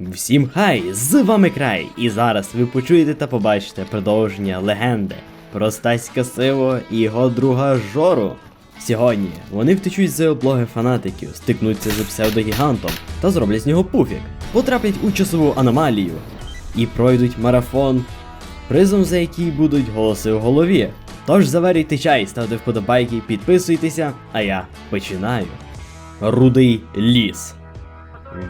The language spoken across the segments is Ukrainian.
Всім хай! З вами край! І зараз ви почуєте та побачите продовження легенди про Стаська Сиво і його друга Жору. Сьогодні вони втечуть з облоги фанатиків, стикнуться з псевдогігантом та зроблять з нього пуфік, потраплять у часову аномалію і пройдуть марафон, призом за який будуть голоси в голові. Тож заварюйте чай, ставте вподобайки, підписуйтеся, а я починаю. Рудий ліс.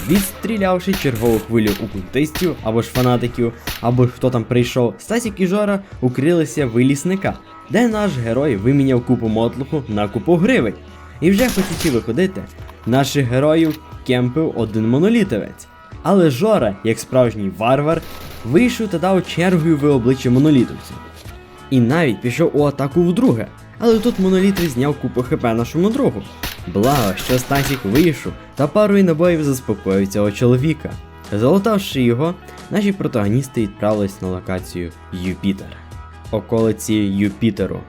Відстрілявши чергову хвилю окультистів або ж фанатиків, або ж хто там прийшов, Стасік і Жора укрилися в лісника, де наш герой виміняв купу мотлуху на купу гривень. І вже хотячи виходити, наших героїв кемпив один монолітовець. Але Жора, як справжній варвар, вийшов та дав чергою в обличчя монолітовцю. І навіть пішов у атаку вдруге. Але тут монолітр зняв купу хп нашому другу. Благо, що Стасік вийшов та парою набоїв заспокоїв цього чоловіка. Залутавши його, наші протагоністи відправились на локацію Юпітер, околиці Юпітеру.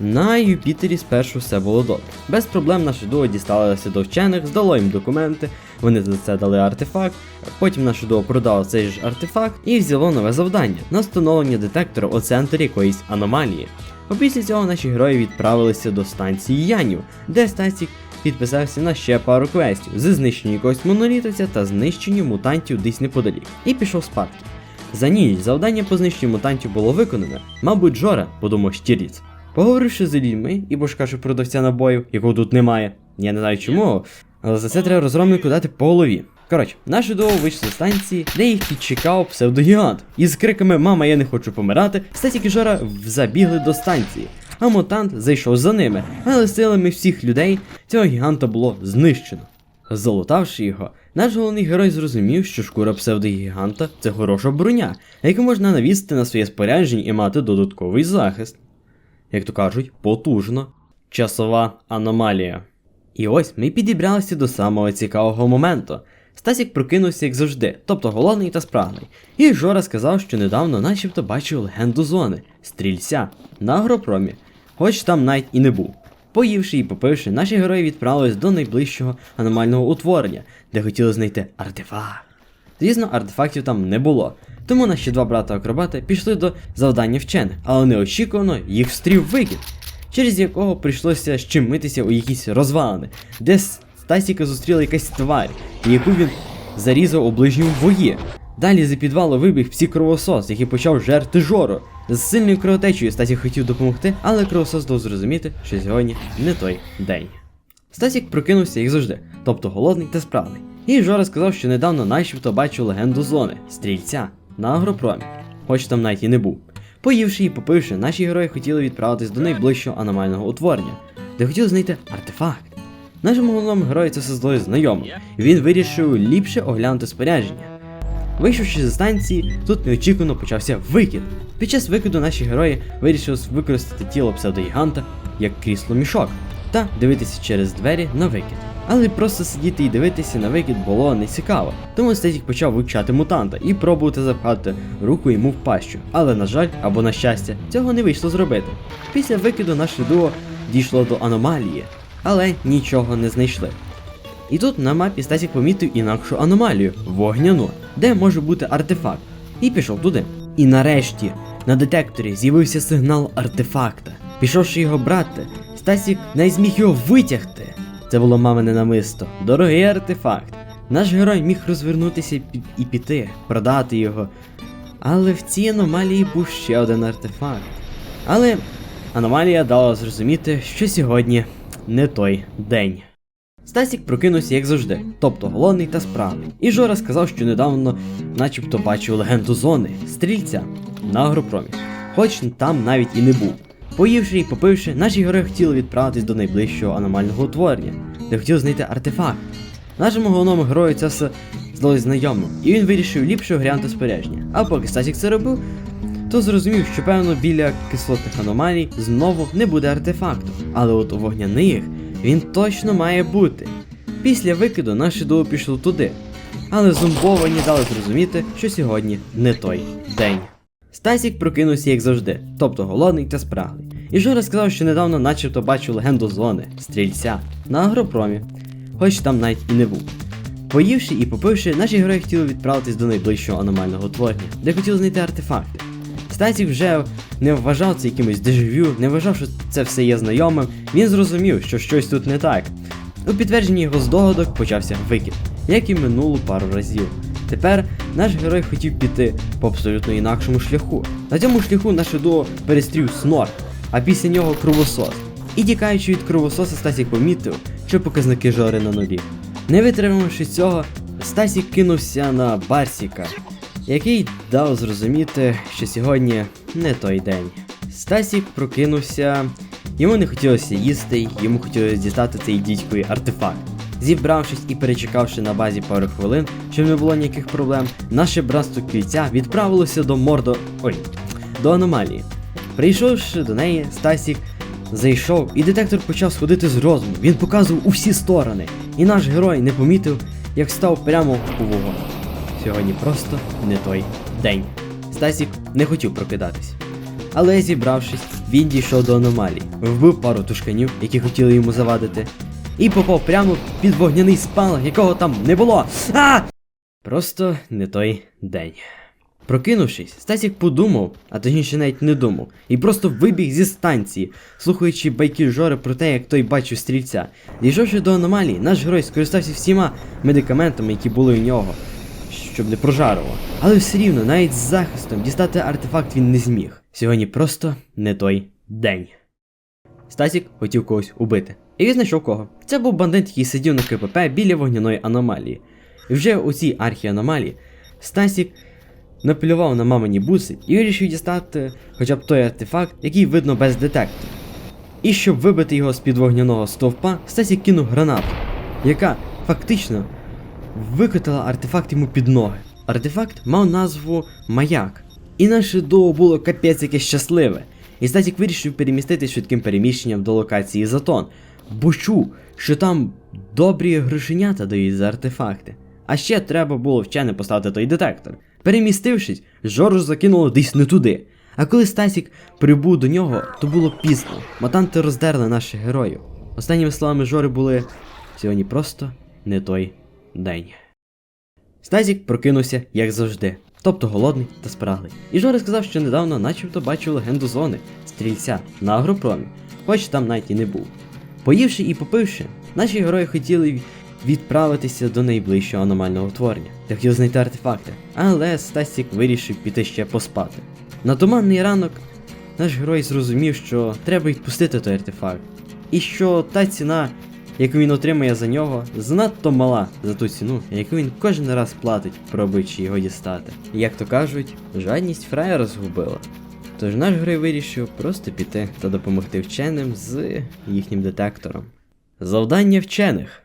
На Юпітері спершу все було добре. Без проблем наше дуо дісталося до вчених, здало їм документи, вони за це дали артефакт, потім наше дуо продало цей ж артефакт і взяло нове завдання на встановлення детектора у центрі якоїсь аномалії. Опісля цього наші герої відправилися до станції Янів, де Стасік підписався на ще пару квестів з знищенням якогось монолітовця та знищенню мутантів десь неподалік, і пішов спадки. За ніч завдання по знищенню мутантів було виконане, мабуть, Жора, подумав Штіріц. Поговоривши з людьми і бошкашу продавця набоїв, якого тут немає, я не знаю чому, але за це треба розробнику дати по голові. Коротше, наші дуо вийшли з станції, де їх підчекав псевдогігант. Із криками Мама, я не хочу помирати, Стасік і Жора забігли до станції, а мутант зайшов за ними, але силами всіх людей цього гіганта було знищено. Залутавши його, наш головний герой зрозумів, що шкура псевдогіганта це хороша броня, яку можна навісти на своє спорядження і мати додатковий захист. Як то кажуть, потужно. Часова аномалія. І ось ми підібралися до самого цікавого моменту. Стасік прокинувся, як завжди, тобто голодний та спрагний. І Жора сказав, що недавно начебто бачив легенду зони, стрільця, на агропромі, хоч там навіть і не був. Поївши і попивши, наші герої відправились до найближчого аномального утворення, де хотіли знайти артефакт. Звісно, артефактів там не було, тому наші два брата-акробати пішли до завдання вчених, але неочікувано їх встрів викид, через якого прийшлося щемитися у якісь розвалини, де Стасіка зустріла якась тварь, яку він зарізав у ближньому бої. Далі за підвалу вибіг псі-кровосос, який почав жерти жору. З сильною кровотечею Стасік хотів допомогти, але кровосос дав зрозуміти, що сьогодні не той день. Стасік прокинувся, як завжди, тобто голодний та справний. І Жора сказав, що недавно начебто бачив легенду зони стрільця на агропромі, хоч там навіть і не був. Поївши і попивши, наші герої хотіли відправитись до найближчого аномального утворення, де хотіли знайти артефакт. Нашому головному герою це все здалося знайомо, він вирішив ліпше оглянути спорядження. Вийшовши з станції, тут неочікувано почався викид. Під час викиду наші герої вирішили використати тіло псевдогіганта як крісло мішок та дивитися через двері на викид. Але просто сидіти і дивитися на викид було не цікаво. Тому Стетік почав вивчати мутанта і пробувати запхати руку йому в пащу. Але на жаль, або на щастя, цього не вийшло зробити. Після викиду наше дуо дійшло до аномалії, але нічого не знайшли. І тут на мапі Стасік помітив інакшу аномалію вогняну, де може бути артефакт, і пішов туди. І нарешті на детекторі з'явився сигнал артефакта. Пішовши його брати, Стасік не зміг його витягти. Це було мамине намисто. Дорогий артефакт. Наш герой міг розвернутися і піти, продати його. Але в цій аномалії був ще один артефакт. Але аномалія дала зрозуміти, що сьогодні не той день. Стасік прокинувся як завжди, тобто голодний та справний. І Жора сказав, що недавно начебто бачив легенду зони, стрільця на агропромі, хоч там навіть і не був. Поївши і попивши, наші герої хотіли відправитись до найближчого аномального утворення, де хотіли знайти артефакт. Нашому головному герою це все здалось знайомо, і він вирішив ліпше оглянути спорядження. А поки Стасік це робив, то зрозумів, що певно біля кислотних аномалій знову не буде артефакту, але от у вогняних він точно має бути. Після викиду наші дуо пішло туди, але зомбовані дали зрозуміти, що сьогодні не той день. Стасік прокинувся як завжди, тобто голодний та спраглий. І Жора сказав, що недавно начебто бачив легенду зони, стрільця, на агропромі, хоч там навіть і не був. Поївши і попивши, наші герої хотіли відправитись до найближчого аномального творення, де хотіли знайти артефакти. Стасік вже не вважав це якимось дежавю, не вважав, що це все є знайомим. Він зрозумів, що щось тут не так. У підтвердженні його здогадок почався викид, як і минулу пару разів. Тепер наш герой хотів піти по абсолютно інакшому шляху. На цьому шляху наше дуо перестрів снорк, а після нього кровосос. І тікаючи від кровососа, Стасік помітив, що показники жори на нулі. Не витримавши цього, Стасік кинувся на Барсіка, який дав зрозуміти, що сьогодні не той день. Стасік прокинувся, йому не хотілося їсти, йому хотілося дістати цей дідьковий артефакт. Зібравшись і перечекавши на базі пару хвилин, щоб не було ніяких проблем, наше братство кільця відправилося до мордо. ой, до аномалії. Прийшовши до неї, Стасік зайшов, і детектор почав сходити з розуму. Він показував у всі сторони, і наш герой не помітив, як став прямо у вогонь. Сьогодні просто не той день. Стасік не хотів прокидатись. Але зібравшись, він дійшов до аномалії, вбив пару тушканів, які хотіли йому завадити, і попав прямо під вогняний спалах, якого там не було. А! Просто не той день. Прокинувшись, Стасік подумав, а точніше навіть не думав, і просто вибіг зі станції, слухаючи байки Жори про те, як той бачив стрільця. Дійшовши до аномалії, наш герой скористався всіма медикаментами, які були у нього, щоб не прожарило. Але все рівно, навіть з захистом дістати артефакт він не зміг. Сьогодні просто не той день. Стасік хотів когось убити. І він знайшов кого. Це був бандит, який сидів на КПП біля вогняної аномалії. І вже у цій архіаномалії Стасік наплював на мамині буси і вирішив дістати хоча б той артефакт, який видно без детектора. І щоб вибити його з-під вогняного стовпа, Стасік кинув гранату, яка фактично викотила артефакт йому під ноги. Артефакт мав назву Маяк. І наше дуо було капець яке щасливе. І Стасік вирішив перемістити швидким переміщенням до локації Затон, бо чув, що там добрі грошенята дають за артефакти. А ще треба було вчене поставити той детектор. Перемістившись, Жоржу закинуло десь не туди. А коли Стасік прибув до нього, то було пізно. Матанти роздерли наших героїв. Останніми словами Жори були сьогодні просто не той день. Стасік прокинувся, як завжди, тобто голодний та спраглий. І Жори сказав, що недавно начебто бачив легенду зони, стрільця на агропромі, хоч там навіть і не був. Поївши і попивши, наші герої хотіли відправитися до найближчого аномального творення, де хотів знайти артефакти, але Стасік вирішив піти ще поспати. На туманний ранок наш герой зрозумів, що треба відпустити той артефакт, і що та ціна, яку він отримає за нього, занадто мала за ту ціну, яку він кожен раз платить, пробуючи його дістати. Як то кажуть, жадність фраєра згубила. Тож наш герой вирішив просто піти та допомогти вченим з їхнім детектором. Завдання вчених.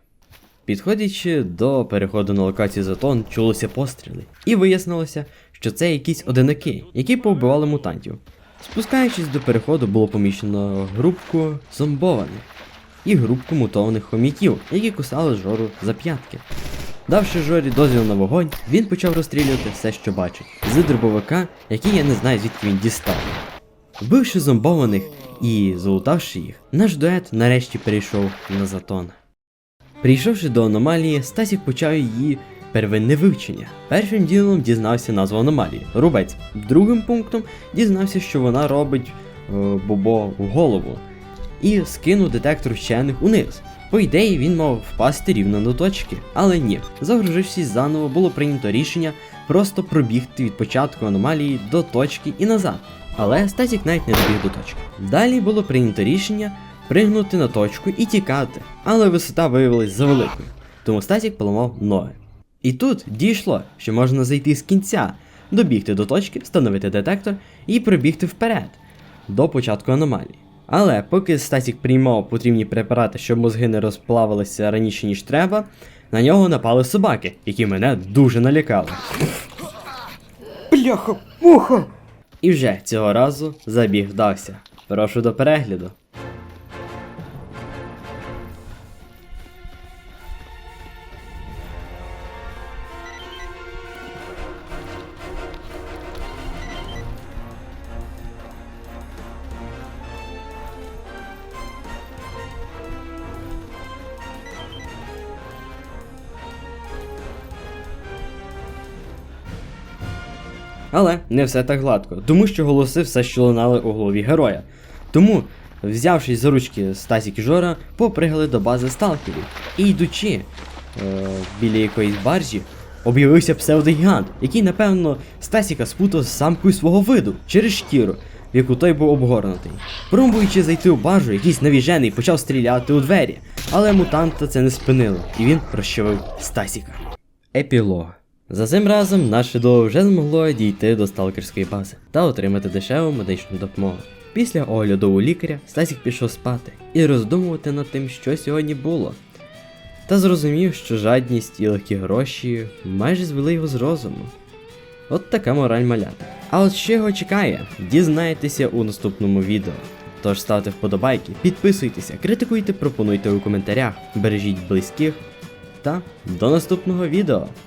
Підходячи до переходу на локацію Затон, чулося постріли, і вияснилося, що це якісь одинаки, які повбивали мутантів. Спускаючись до переходу, було поміщено групку зомбованих і групку мутованих хом'яків, які кусали жору за п'ятки. Давши Жорі дозвіл на вогонь, він почав розстрілювати все, що бачить, з дробовика, який я не знаю звідки він дістав. Вбивши зомбованих і залутавши їх, наш дует нарешті перейшов на затон. Прийшовши до аномалії, Стасік почав її первинне вивчення. Першим ділом дізнався назву аномалії рубець. Другим пунктом дізнався, що вона робить е, бобо в голову, і скинув детектор вчених униз. По ідеї він мав впасти рівно до точки, але ні. Загружившись заново, було прийнято рішення просто пробігти від початку аномалії до точки і назад. Але Стасік навіть не добіг до точки. Далі було прийнято рішення пригнути на точку і тікати, але висота виявилась завеликою, тому Стасік поламав ноги. І тут дійшло, що можна зайти з кінця, добігти до точки, встановити детектор і пробігти вперед до початку аномалії. Але поки Стасік приймав потрібні препарати, щоб мозги не розплавилися раніше, ніж треба, на нього напали собаки, які мене дуже налякали. Бляха, муха! І вже цього разу забіг вдався. Прошу до перегляду. Але не все так гладко, тому що голоси все ще лунали у голові героя. Тому, взявшись за ручки Стасік і Жора, попригали до бази сталкерів. І йдучи е, біля якоїсь баржі, об'явився псевдогігант, який, напевно, Стасіка спутав з самкою свого виду через шкіру, в яку той був обгорнутий. Пробуючи зайти у баржу, якийсь навіжений почав стріляти у двері, але мутанта це не спинило, і він розчавив Стасіка. Епілог. За цим разом наше дуо вже змогло дійти до сталкерської бази та отримати дешеву медичну допомогу. Після огляду у лікаря Стасік пішов спати і роздумувати над тим, що сьогодні було. Та зрозумів, що жадність і легкі гроші майже звели його з розуму. От така мораль малята. А от що його чекає, дізнаєтеся у наступному відео. Тож ставте вподобайки, підписуйтеся, критикуйте, пропонуйте у коментарях, бережіть близьких та до наступного відео.